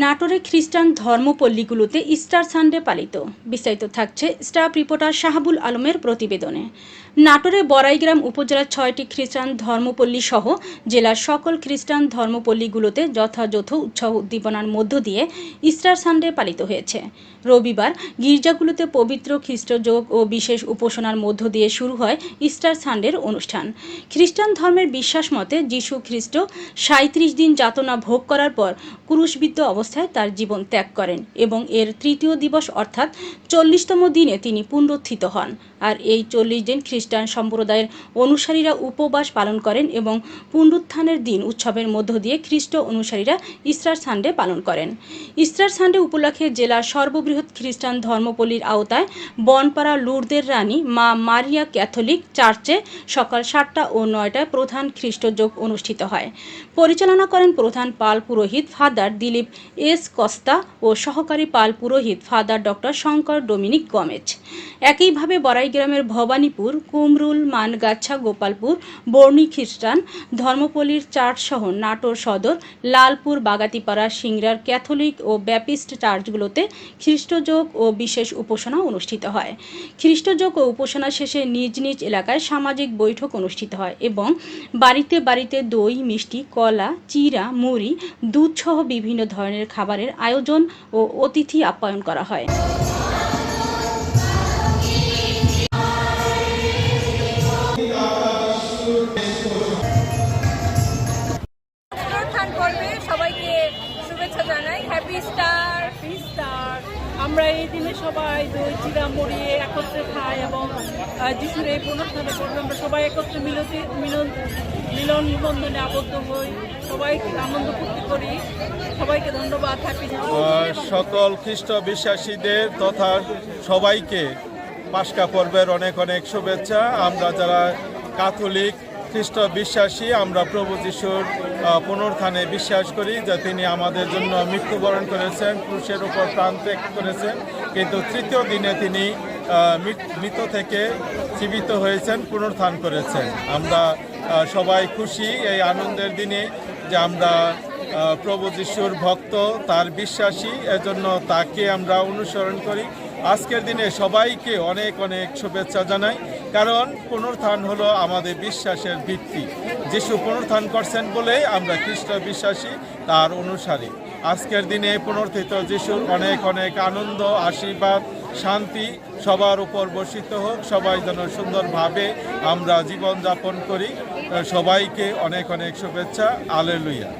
নাটোরে খ্রিস্টান ধর্মপল্লীগুলোতে Easter Sunday পালিত। বিস্তারিত থাকছে স্টাফ রিপোর্টার শাহাবুল আলমের প্রতিবেদনে। নাটোরে বড়াইগ্রাম উপজেলার ছয়টি খ্রিস্টান ধর্মপল্লী সহ জেলার সকল খ্রিস্টান ধর্মপল্লীগুলোতে যথাযথ উৎসাহ উদ্দীপনার মধ্য দিয়ে ইস্টার সানডে পালিত হয়েছে। রবিবার গির্জাগুলোতে পবিত্র খ্রিস্টযোগ ও বিশেষ উপাসনার মধ্য দিয়ে শুরু হয় ইস্টার সানডের অনুষ্ঠান। খ্রিস্টান ধর্মের বিশ্বাস মতে যীশু খ্রিস্ট সাঁত্রিশ দিন যাতনা ভোগ করার পর ক্রুশবিদ্ধ অবস্থায় তার জীবন ত্যাগ করেন এবং এর তৃতীয় দিবস অর্থাৎ চল্লিশতম দিনে তিনি পুনরুত্থিত হন। আর এই চল্লিশ দিন খ্রিস্টান সম্প্রদায়ের অনুসারীরা উপবাস পালন করেন এবং পুনরুত্থানের দিন উৎসবের মধ্য দিয়ে খ্রিস্ট অনুসারীরা ইস্টার সানডে পালন করেন। ইস্টার সানডে উপলক্ষে জেলার সর্ববৃহৎ খ্রিস্টান ধর্মপল্লীর আওতায় বনপাড়া লুরদের রানী মা মারিয়া ক্যাথলিক চার্চে সকাল সাতটা ও নয়টায় প্রধান খ্রিস্টযোগ অনুষ্ঠিত হয়। পরিচালনা করেন প্রধান পাল পুরোহিত ফাদার দিলীপ এস কস্তা ও সহকারী পাল পুরোহিত father doctor Shankar Dominic Gomes. একইভাবে বড়াইগ্রামের ভবানীপুর কুমরুল, মানগাছা, গোপালপুর, বর্ণি খ্রিস্টান, ধর্মপল্লীর চার্চসহ নাটোর সদর, লালপুর, বাগাতিপাড়া, সিংড়ার ক্যাথলিক ও ব্যাপিস্ট চার্চগুলোতে খ্রিস্টযোগ ও বিশেষ উপাসনা অনুষ্ঠিত হয়। খ্রিস্টযোগ ও উপাসনা শেষে নিজ নিজ এলাকায় সামাজিক বৈঠক অনুষ্ঠিত হয় এবং বাড়িতে বাড়িতে দই, মিষ্টি, কলা, চিরা, মুড়ি, দুধসহ বিভিন্ন ধরনের খাবারের আয়োজন ও অতিথি আপ্যায়ন করা হয়। জানাই। হ্যাপি স্টার স্টার আমরা এই দিনে সবাই দই চিরা মুড়ি একত্রে খাই এবং যিশুর এই পুনর্থানে করবে আমরা সবাই একত্রে মিলতি মিলন মিলন বন্ধনে আবদ্ধ হই। সবাই আনন্দ ফুর্তি করি। সবাইকে ধন্যবাদ। হ্যাপি সকল খ্রিস্ট বিশ্বাসীদের তথা সবাইকে পাশকা পর্বের অনেক অনেক শুভেচ্ছা। আমরা যারা ক্যাথলিক খ্রিস্ট বিশ্বাসী আমরা প্রভু যিশুর আহ, পুনরুত্থানে বিশ্বাস করি যে তিনি আমাদের জন্য মৃত্যুবরণ করেছেন ক্রুশের উপর প্রাণ ত্যাগ করেছেন। কিন্তু তৃতীয় দিনে তিনি মৃত- থেকে জীবিত হয়েছেন পুনরুত্থান করেছেন। আমরা সবাই খুশি এই আনন্দের দিনে যে আমরা প্রভু যিশুর ভক্ত তার বিশ্বাসী। এজন্য তাকে আমরা অনুসরণ করি। আজকের দিনে সবাইকে অনেক অনেক শুভেচ্ছা জানাই। কারণ পুনরুত্থান হলো আমাদের বিশ্বাসের ভিত্তি। যিশু পুনরুত্থান করছেন বলেই আমরা খ্রিস্ট বিশ্বাসী, তার অনুসারী। আজকের দিনে পুনর্থিত যিশুর অনেক অনেক আনন্দ, আশীর্বাদ, শান্তি সবার উপর বর্ষিত হোক। সবাই যেন সুন্দরভাবে আমরা জীবনযাপন করি। সবাইকে অনেক অনেক শুভেচ্ছা। আলেলুইয়া